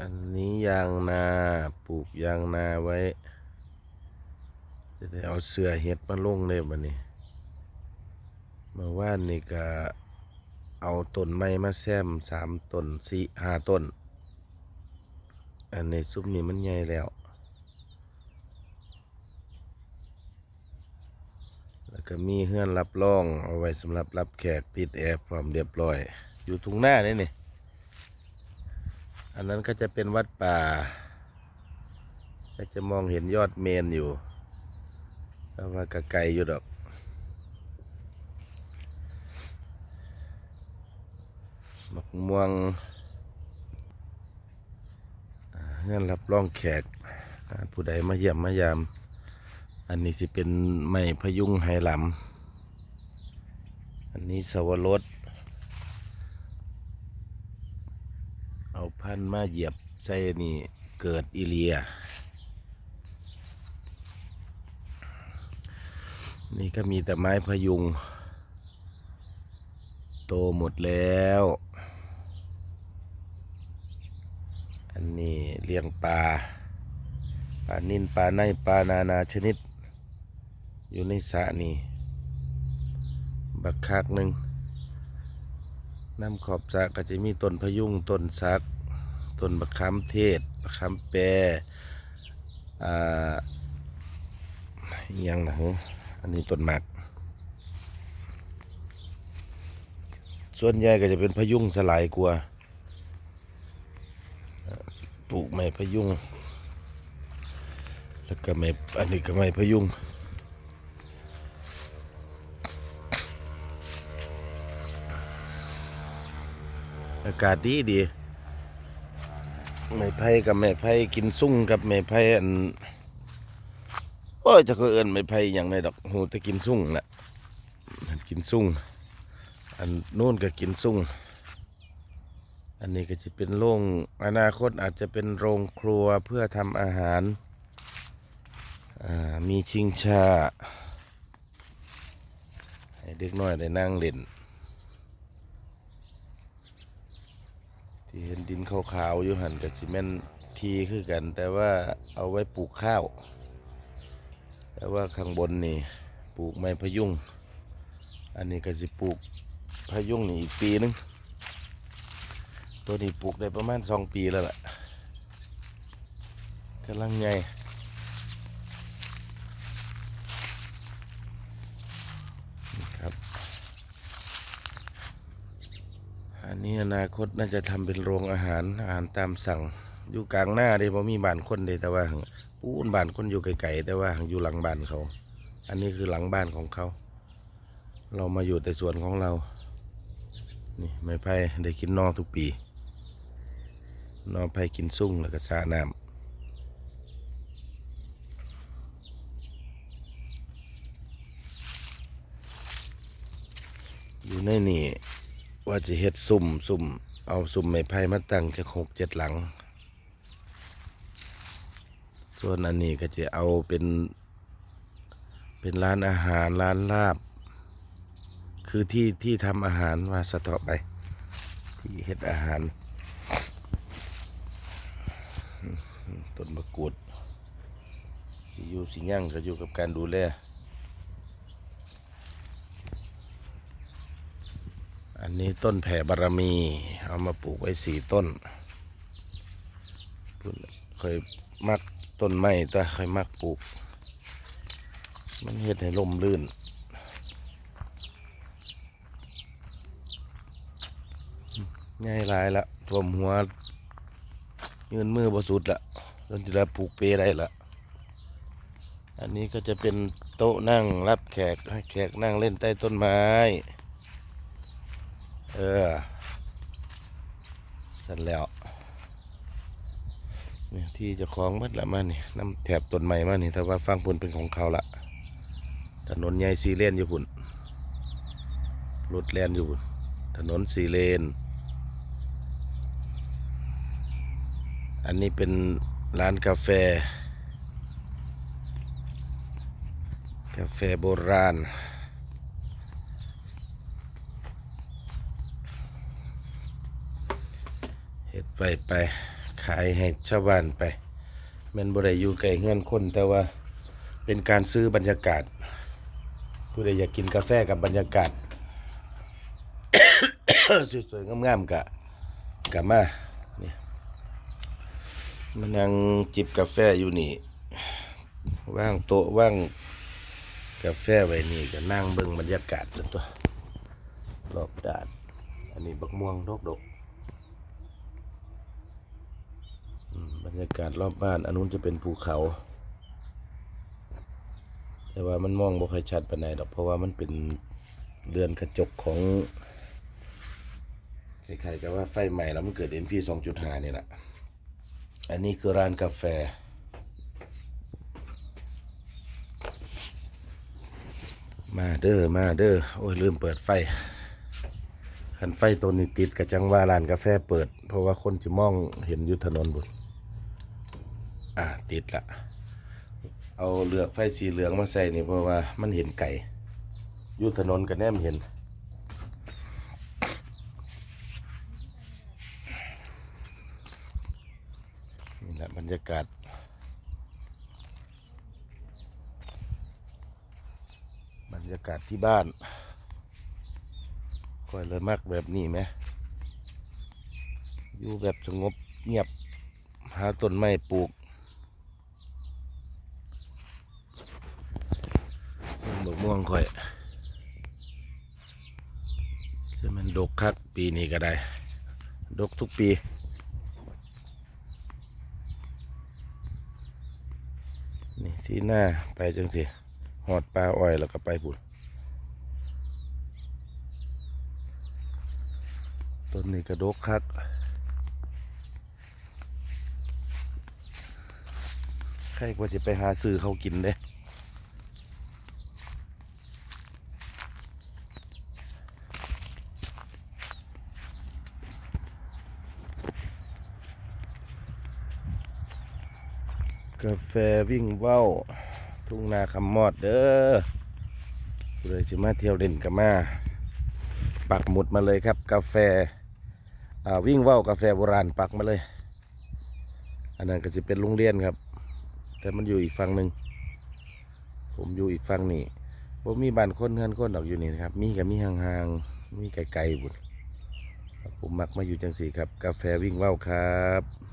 อันนี้ยางนาปลูกยางนาไว้ จะได้เอาเสือเห็ดมาลงเลยบัดนี้เมื่านนี่ก็เอาต้นไม้มาแซมสามต้นสี่ห้าต้น อันในซุ้มนี้มันใหญ่แล้ว แล้วก็มีเฮือนรับรองเอาไว้สำหรับรับแขกติดแอร์พร้อมเรียบร้อย อยู่ทุ่งหน้านี่นี่ อันนั้นก็จะเป็นวัดป่า ก็จะมองเห็นยอดเมนอยู่แต่ว่ากไกลอยู่ดอก มักม่วงเงื่อนรับรองแขก ผู้ใดมาเยี่ยมมายาม อันนี้สิเป็นไม้พยุงไหหลำอันนี้สวรส เอาพั นมาเหยียบใส่นี่เกิดอีเลีย นี่ก็มีแต่ไม้พยุง โตหมดแล้ว อันนี้เลี้ยงปลาปลานิ่นปลาในปลานานาชนิด อยู่ในสระนี่บักคักหนึ่งน้ำขอบสระก็จะมีต้นพะยุงต้นซัก ต้นบักคำเทศบักคำแปรอ่ายังนะฮะอันนี้ต้นหมาก ส่วนใหญ่ก็จะเป็นพยุงสลายกลัวปลูกไม้พยุงแล้วก็ไม้อันนี้ก็ไม้พยุงอากาศดีดี ไม้ไผ่กับไม้ไผ่กินซุ่งกับไม้ไผ่อันโอ้ยจะก็เอินไม้ไผ่อย่างไรดอกหูแต่กินซุ่งแหละกินซุ่งอันนู้นก็กินซุ่งอันนี้ก็จะเป็นโรงอนาคตอาจจะเป็นโรงครัวเพื่อทำอาหารมีชิงชาให้เด็กน้อยได้นั่งเล่น ที่เห็นดินขาวๆอยู่หันกับซีเมนทีคือกัน แต่ว่าเอาไว้ปลูกข้าว แต่ว่าข้างบนนี่ปลูกไม้พะยุงอันนี้ก็สิปลูกพะยุงนี่อีกปีนึงตัวนี้ปลูกได้ประมาณสองปีแล้วล่ะกำลังใหญ่ครับ อันนี้อนาคตน่าจะทำเป็นโรงอาหารอาหารตามสั่ง อยู่กลางหน้าเด้พอมีบ้านคนเด้แต่ว่าปูนบ้านคนอยู่ไกลๆแต่ว่าอยู่หลังบ้านเขา อันนี้คือหลังบ้านของเขา เรามาอยู่แต่สวนของเรา นี่ไม่ไผ่ได้กินนอทุกปีนอไผ่กินซุ่งแล้วก็สาน้ำอยู่ในนี่ ว่าจะเฮ็ดซุ่มซุ่มเอาซุ่มไม้ไผ่มาตั้งแค่หกเจ็ดหลัง ส่วนอันนี้ก็จะเอาเป็น เป็นร้านอาหารร้านลาบ คือที่ที่ทำอาหารว่าสะเทาะไป ที่เฮ็ดอาหารต้นมะกรูดอยู่สิยั่งก็อยู่กับการดูแล อันนี้ต้นแผ่บารมี เอามาปลูกไว้สี่ต้น เคยมักต้นไม้แต่เคยมักปลูก มันเฮ็ดให้ลมลื่น ง่ายหลายละท่วมหัวยืนมือบ่สุดละจนจะได้ปลูกเปได้ละอันนี้ก็จะเป็นโต๊ะนั่งรับแขกให้แขกนั่งเล่นใต้ต้นไม้ เออ เสร็จแล้วนี่ที่จะคล้องมัดละมานี่น้ำแถบต้นไม้มานี่ถ้าว่าฟังพุ่นเป็นของเขาละถนนใหญ่สีเลนอยู่พุ่นรถแลนอยู่พุ่นถนนสีเลน อันนี้เป็นร้านกาแฟ กาแฟโบราณ เฮ็ด ไปไปขายให้ชาวบ้านไปแม่นบ่ได้อยู่ไกลเฮือนคนแต่ว่าเป็นการซื้อบรรยากาศ ผู้ใดอยากกินกาแฟกับบรรยากาศ สวยๆงามๆกะกะมานี่มานั่งจิบกาแฟอยู่นี่ว่างโต๊ะว่างกาแฟไว้นี่ก็นั่งเบิ่งบรรยากาศซะตัวรอบด้าน อันนี้บักม่วงดกดกอืมบ รยากาศรอบบ้านอันนู้นจะเป็นภูเขา แต่ว่ามันมองบ่ค่อยชัดปานใดดอกเพราะว่ามันเป็นเรือนกระจกของคล้ายๆกับว่าไฟใหม่แล้วมันเกิด NP 2.5นี่แหละอันนี้คือร้านกาแฟ มาเด้อมาเด้อโอ้ยลืมเปิดไฟคันไฟตัวนี้ติดกับจังว่าร้านกาแฟเปิด เพราะว่าคนจะมองเห็นอยู่ถนนบุญ อ่าติดละเอาเหลือกไฟสีเหลืองมาใส่นี่เพราะว่ามันเห็นไก่อยู่ถนนกันแนมเห็น นี่แหละบรรยากาศบรรยากาศที่บ้านค่อยเลยมักแบบนี้ไหมอยู่แบบสงบเงียบ หาต้นไม้ปลูก ค่อยจะมันดกคักปีนี้ก็ได้ ดกทุกปีนี่ที่หน้าไปจังสิหอดปลาอ้อยแล้วก็ไปพุ่นต้นนี้กระดกคักใครกว่าจะไปหาซื้อเขากินเด้ กาแฟวิ่งเว้า ทุ่งนาคำมอดเด้อผู้ใดจะมาเที่ยวเด่นกับมา ปักหมุดมาเลยครับ กาแฟาวิ่งเว้ากาแฟโบราณปักมาเลย อันนั้นก็จะเป็นโรงเรียนครับ แต่มันอยู่อีกฝั่งหนึ่งผมอยู่อีกฝั่งนี้ผมมีบ้านคนเฮือนคนดอกอยู่นี่นะครับ มีกับมีห่างๆมีไกลๆบุญผมมักมาอยู่จังสีครับ กาแฟวิ่งเว้าครับ